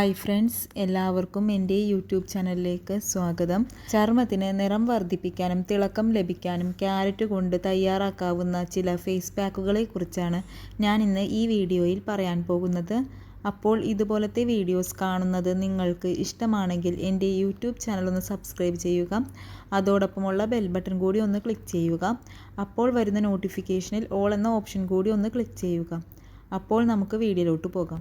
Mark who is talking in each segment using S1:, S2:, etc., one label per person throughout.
S1: Hi friends എല്ലാവർക്കും എന്റെ YouTube ചാനലിലേക്ക് സ്വാഗതം. ചർമ്മത്തിന് നിറം വർദ്ധിപ്പിക്കാനും തിളക്കം ലഭിക്കാനും ക്യാരറ്റ് കൊണ്ട് തയ്യാറാക്കാവുന്ന ചില ഫേസ് പാക്കുകളെ കുറിച്ചാണ് ഞാൻ ഇന്ന് ഈ വീഡിയോയിൽ പറയാൻ പോകുന്നത്. അപ്പോൾ ഇതുപോലത്തെ വീഡിയോസ് കാണുന്നത് നിങ്ങൾക്ക് ഇഷ്ടമാണെങ്കിൽ എന്റെ യൂട്യൂബ് ചാനൽ ഒന്ന് സബ്സ്ക്രൈബ് ചെയ്യുക. അതോടൊപ്പമുള്ള ബെൽ ബട്ടൺ കൂടി ഒന്ന് ക്ലിക്ക് ചെയ്യുക. അപ്പോൾ വരുന്ന നോട്ടിഫിക്കേഷനിൽ ഓൾ എന്ന ഓപ്ഷൻ കൂടി ഒന്ന് ക്ലിക്ക് ചെയ്യുക. അപ്പോൾ നമുക്ക് വീഡിയോയിലോട്ട് പോകാം.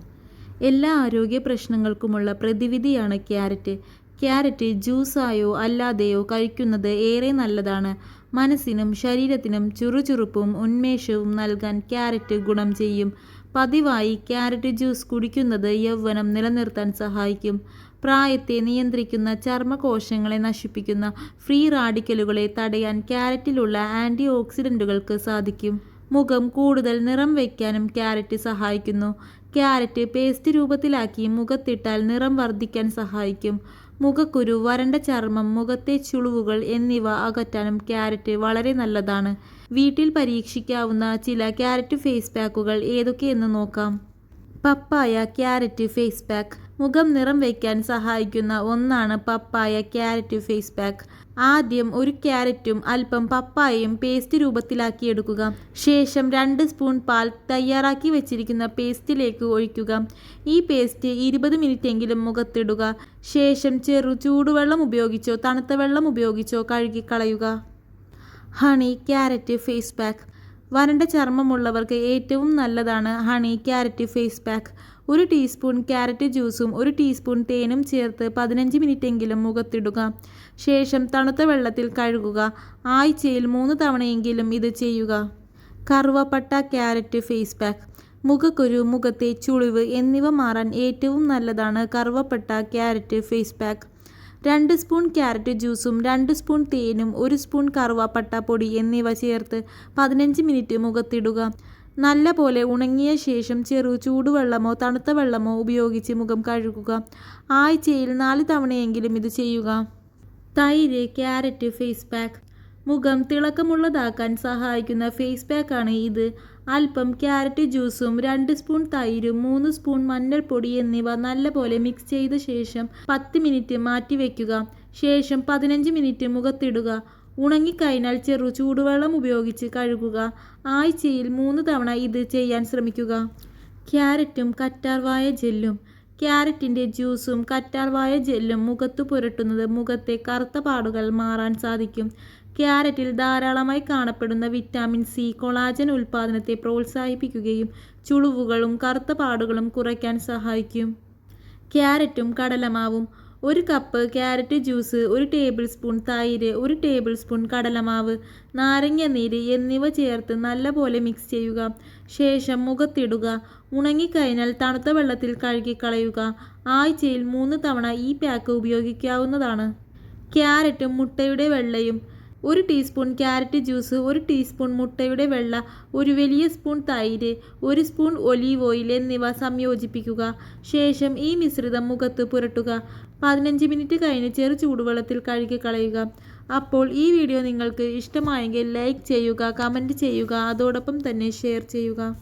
S1: എല്ലാ ആരോഗ്യ പ്രശ്നങ്ങൾക്കുമുള്ള പ്രതിവിധിയാണ് ക്യാരറ്റ്. ക്യാരറ്റ് ജ്യൂസായോ അല്ലാതെയോ കഴിക്കുന്നത് ഏറെ നല്ലതാണ്. മനസ്സിനും ശരീരത്തിനും ചുറുചുറുപ്പും ഉന്മേഷവും നൽകാൻ ക്യാരറ്റ് ഗുണം ചെയ്യും. പതിവായി ക്യാരറ്റ് ജ്യൂസ് കുടിക്കുന്നത് യൗവനം നിലനിർത്താൻ സഹായിക്കും. പ്രായത്തെ നിയന്ത്രിക്കുന്ന ചർമ്മകോശങ്ങളെ നശിപ്പിക്കുന്ന ഫ്രീ റാഡിക്കലുകളെ തടയാൻ ക്യാരറ്റിലുള്ള ആന്റി ഓക്സിഡന്റുകൾക്ക് സാധിക്കും. മുഖം കൂടുതൽ നിറം വയ്ക്കാനും ക്യാരറ്റ് സഹായിക്കുന്നു. ക്യാരറ്റ് പേസ്റ്റ് രൂപത്തിലാക്കി മുഖത്തിട്ടാൽ നിറം വർദ്ധിക്കാൻ സഹായിക്കും. മുഖക്കുരു വരണ്ട ചർമ്മം മുഖത്തെ ചുളിവുകൾ എന്നിവ അകറ്റാനും ക്യാരറ്റ് വളരെ നല്ലതാണ്. വീട്ടിൽ പരീക്ഷിക്കാവുന്ന ചില ക്യാരറ്റ് ഫേസ് പാക്കുകൾ ഏതൊക്കെയെന്ന് നോക്കാം. പപ്പായ ക്യാരറ്റ് ഫേസ് പാക്ക്. മുഖം നിറം വയ്ക്കാൻ സഹായിക്കുന്ന ഒന്നാണ് പപ്പായ ക്യാരറ്റ് ഫേസ് പാക്ക്. ആദ്യം ഒരു ക്യാരറ്റും അല്പം പപ്പായയും പേസ്റ്റ് രൂപത്തിലാക്കിയെടുക്കുക. ശേഷം രണ്ട് സ്പൂൺ പാൽ തയ്യാറാക്കി വെച്ചിരിക്കുന്ന പേസ്റ്റിലേക്ക് ഒഴിക്കുക. ഈ പേസ്റ്റ് ഇരുപത് മിനിറ്റെങ്കിലും മുഖത്തിടുക. ശേഷം ചെറു ചൂടുവെള്ളം ഉപയോഗിച്ചോ തണുത്ത വെള്ളം ഉപയോഗിച്ചോ കഴുകിക്കളയുക. Honey carrot face pack. വരണ്ട ചർമ്മമുള്ളവർക്ക് ഏറ്റവും നല്ലതാണ് ഹണി ക്യാരറ്റ് ഫേസ് പാക്ക് ഒരു ടീസ്പൂൺ ക്യാരറ്റ് ജ്യൂസും ഒരു ടീസ്പൂൺ തേനും ചേർത്ത് പതിനഞ്ച് മിനിറ്റെങ്കിലും മുഖത്തിടുക. ശേഷം തണുത്ത വെള്ളത്തിൽ കഴുകുക. ആഴ്ചയിൽ മൂന്ന് തവണയെങ്കിലും ഇത് ചെയ്യുക. കറുവപ്പട്ട ക്യാരറ്റ് ഫേസ് പാക്ക് മുഖക്കുരു മുഖത്തെ ചുളിവ് എന്നിവ മാറാൻ ഏറ്റവും നല്ലതാണ് കറുവപ്പട്ട ക്യാരറ്റ് ഫേസ് പാക്ക് രണ്ട് സ്പൂൺ ക്യാരറ്റ് ജ്യൂസും രണ്ട് സ്പൂൺ തേനും ഒരു സ്പൂൺ കറുവാപ്പട്ട പൊടി എന്നിവ ചേർത്ത് പതിനഞ്ച് മിനിറ്റ് മുഖത്തിടുക. നല്ല പോലെ ഉണങ്ങിയ ശേഷം ചെറു ചൂടുവെള്ളമോ തണുത്ത വെള്ളമോ ഉപയോഗിച്ച് മുഖം കഴുകുക. ആഴ്ചയിൽ നാല് തവണയെങ്കിലും ഇത് ചെയ്യുക. തൈര് ക്യാരറ്റ് ഫേസ് പാക്ക്. മുഖം തിളക്കമുള്ളതാക്കാൻ സഹായിക്കുന്ന ഫേസ് പാക്കാണ് ഇത്. അല്പം ക്യാരറ്റ് ജ്യൂസും രണ്ട് സ്പൂൺ തൈരും മൂന്ന് സ്പൂൺ മഞ്ഞൾപ്പൊടി എന്നിവ നല്ലപോലെ മിക്സ് ചെയ്ത ശേഷം പത്ത് മിനിറ്റ് മാറ്റിവെക്കുക ശേഷം പതിനഞ്ച് മിനിറ്റ് മുഖത്തിടുക. ഉണങ്ങിക്കഴിഞ്ഞാൽ ചെറു ചൂടുവെള്ളം ഉപയോഗിച്ച് കഴുകുക. ആഴ്ചയിൽ മൂന്ന് തവണ ഇത് ചെയ്യാൻ ശ്രമിക്കുക. ക്യാരറ്റും കറ്റാർവായ ജെല്ലും. ക്യാരറ്റിന്റെ ജ്യൂസും കറ്റാർവായ ജെല്ലും മുഖത്തു പുരട്ടുന്നത് മുഖത്തെ കറുത്ത പാടുകൾ മാറാൻ സാധിക്കും. ക്യാരറ്റിൽ ധാരാളമായി കാണപ്പെടുന്ന വിറ്റാമിൻ സി കൊളാജൻ ഉൽപ്പാദനത്തെ പ്രോത്സാഹിപ്പിക്കുകയും ചുളിവുകളും കറുത്ത പാടുകളും കുറയ്ക്കാൻ സഹായിക്കും. ക്യാരറ്റും കടലമാവും ഒരു കപ്പ് ക്യാരറ്റ് ജ്യൂസ് ഒരു ടേബിൾ സ്പൂൺ തൈര് ഒരു ടേബിൾ സ്പൂൺ കടലമാവ് നാരങ്ങ നീര് എന്നിവ ചേർത്ത് നല്ലപോലെ മിക്സ് ചെയ്യുക. ശേഷം മുഖത്തിടുക. ഉണങ്ങിക്കഴിഞ്ഞാൽ തണുത്ത വെള്ളത്തിൽ കഴുകിക്കളയുക. ആഴ്ചയിൽ മൂന്ന് തവണ ഈ പാക്ക് ഉപയോഗിക്കാവുന്നതാണ്. ക്യാരറ്റും മുട്ടയുടെ വെള്ളയും ഒരു ടീസ്പൂൺ ക്യാരറ്റ് ജ്യൂസ് ഒരു ടീസ്പൂൺ മുട്ടയുടെ വെള്ള ഒരു വലിയ സ്പൂൺ തൈര് ഒരു സ്പൂൺ ഒലീവ് ഓയിൽ എന്നിവ സംയോജിപ്പിക്കുക. ശേഷം ഈ മിശ്രിതം മുഖത്ത് പുരട്ടുക. പതിനഞ്ച് മിനിറ്റ് കഴിഞ്ഞ് ചെറു ചൂടുവെള്ളത്തിൽ കഴുകി കളയുക. അപ്പോൾ ഈ വീഡിയോ നിങ്ങൾക്ക് ഇഷ്ടമായെങ്കിൽ ലൈക്ക് ചെയ്യുക കമന്റ് ചെയ്യുക അതോടൊപ്പം തന്നെ ഷെയർ ചെയ്യുക.